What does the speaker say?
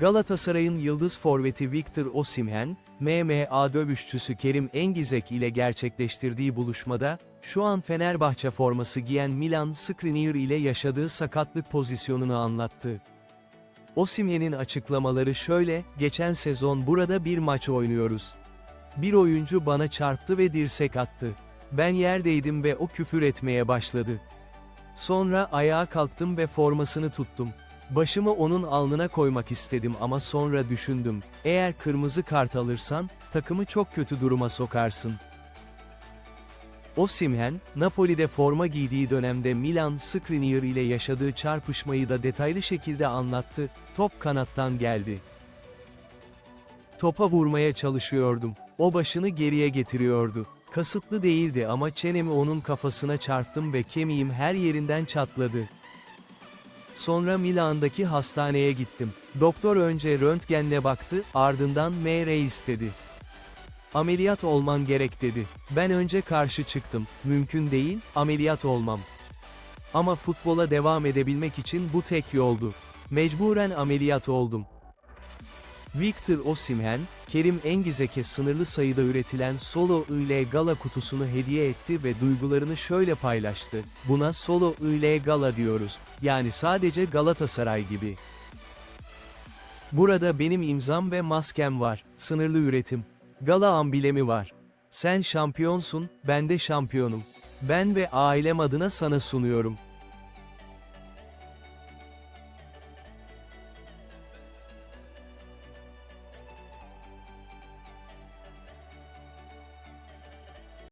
Galatasaray'ın yıldız forveti Victor Osimhen, MMA dövüşçüsü Kerim Engizek ile gerçekleştirdiği buluşmada, şu an Fenerbahçe forması giyen Milan Skriniar ile yaşadığı sakatlık pozisyonunu anlattı. Osimhen'in açıklamaları şöyle, geçen sezon burada bir maç oynuyoruz. Bir oyuncu bana çarptı ve dirsek attı. Ben yerdeydim ve o küfür etmeye başladı. Sonra ayağa kalktım ve formasını tuttum. Başımı onun alnına koymak istedim ama sonra düşündüm, eğer kırmızı kart alırsan, takımı çok kötü duruma sokarsın. Osimhen, Napoli'de forma giydiği dönemde Milan Skriniar ile yaşadığı çarpışmayı da detaylı şekilde anlattı, top kanattan geldi. Topa vurmaya çalışıyordum. O başını geriye getiriyordu. Kasıtlı değildi ama çenemi onun kafasına çarptım ve kemiğim her yerinden çatladı. Sonra Milan'daki hastaneye gittim. Doktor önce röntgenle baktı, ardından MR istedi. Ameliyat olman gerek dedi. Ben önce karşı çıktım. Mümkün değil, ameliyat olmam. Ama futbola devam edebilmek için bu tek yoldu. Mecburen ameliyat oldum. Victor Osimhen, Kerim Engizek'e sınırlı sayıda üretilen Solo ile Gala kutusunu hediye etti ve duygularını şöyle paylaştı. Buna Solo ile Gala diyoruz. Yani sadece Galatasaray gibi. Burada benim imzam ve maskem var. Sınırlı üretim. Gala amblemi var. Sen şampiyonsun, ben de şampiyonum. Ben ve ailem adına sana sunuyorum.